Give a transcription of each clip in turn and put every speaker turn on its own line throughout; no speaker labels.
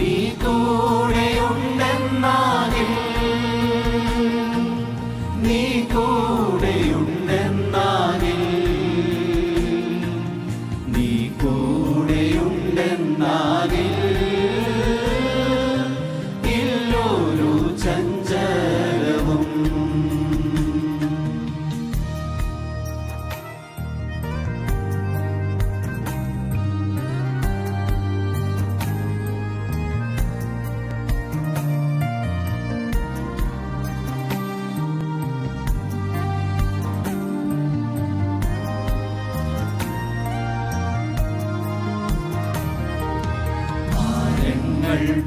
നീ
കൂടെയുണ്ടെന്നാകിൽ നീ കൂടെയുണ്ടെന്നാകിൽ നീ കൂടെയുണ്ടെന്നാകിൽ.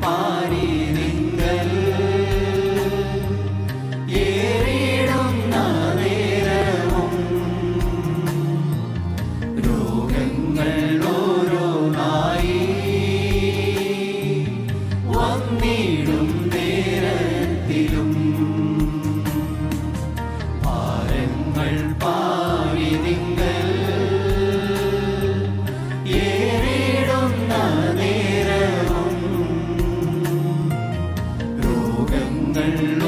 பாரி 能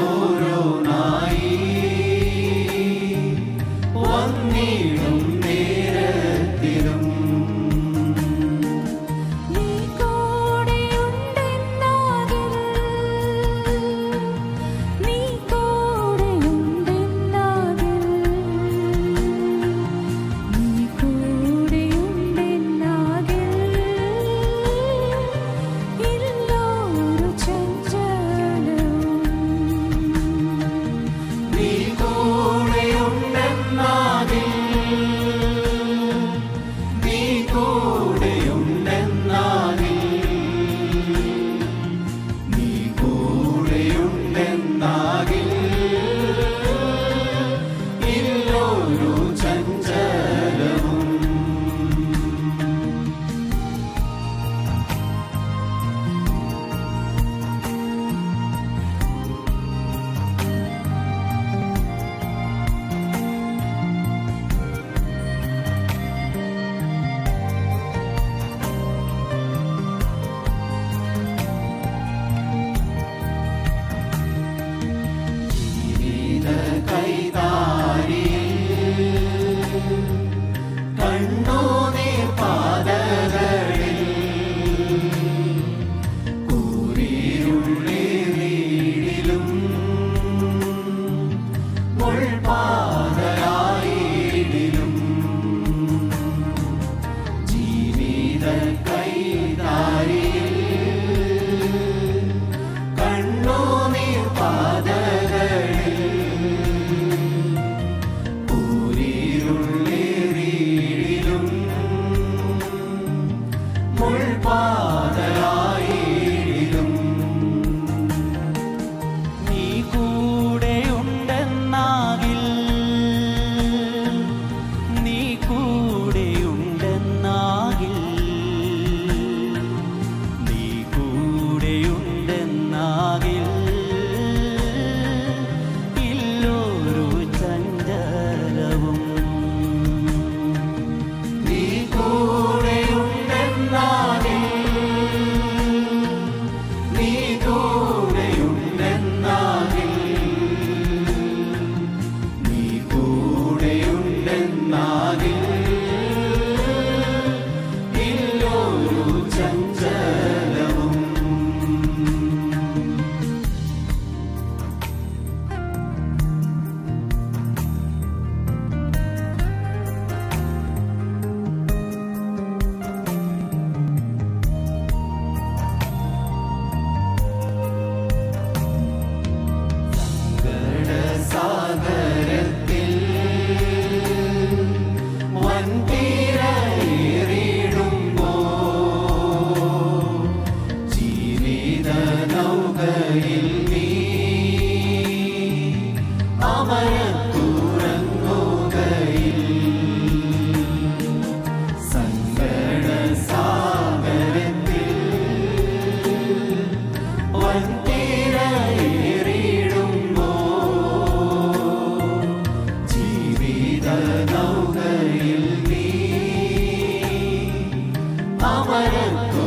നിന്നാകില്ല കരങ്ങളിൽ നീ അമരത്തുറങ്ങുകയിൽ സങ്കട സാഗരത്തിൽ വൻതീരയേറിയിടുമ്പോ ജീവിത നൗകയിൽ
നീ അമരത്തു